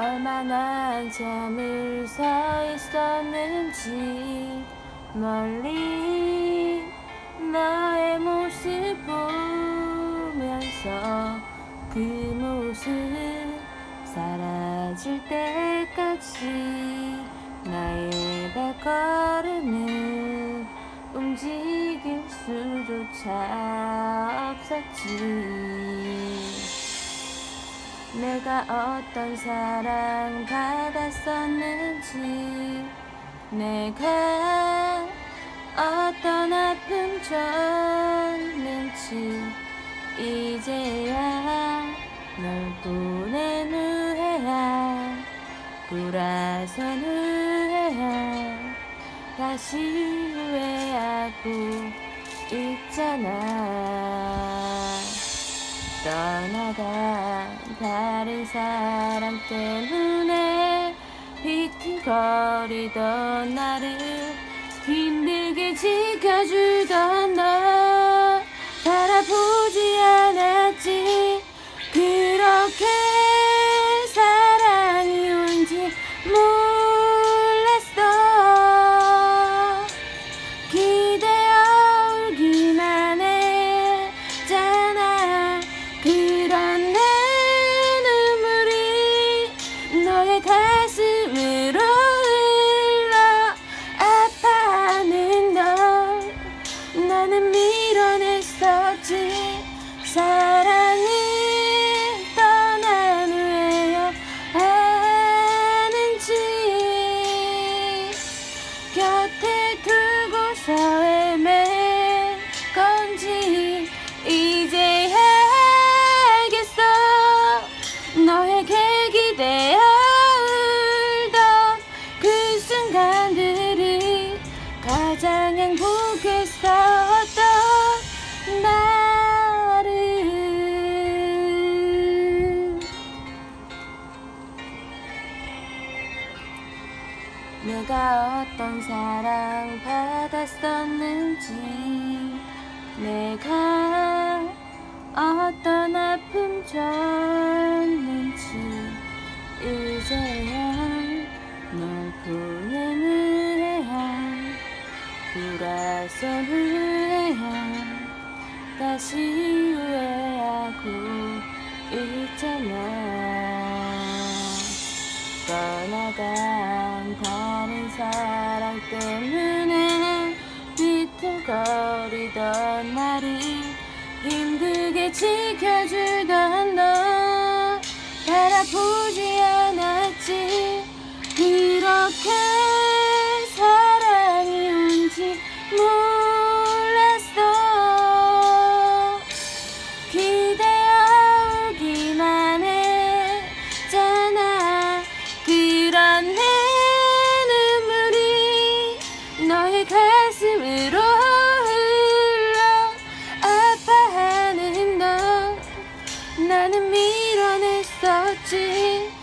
얼마나 잠을 서 있었는지 멀리 너의 모습 보면서 그 모습 사라질 때까지 나의 발걸음을 움직일 수조차 없었지 내가 어떤 사랑 받았었는지 내가 어떤 아픔 줬는지 이제야 널 보낸 후에야 돌아선 후에야 다시 후회하고 있잖아 떠나간 다른 사람 때문에 비틀거리던 나를 힘들게 지켜주던 너 내가 어떤 사랑 받았었는지 내가 어떤 아픔 줬는지 이제야 널 보낸 후에야 돌아선 후에야 다시 떠나간 다른 사랑 때문에 비틀거리던 나를 힘들게 지켜주던 너 바라보지 않았지. 그렇게 아파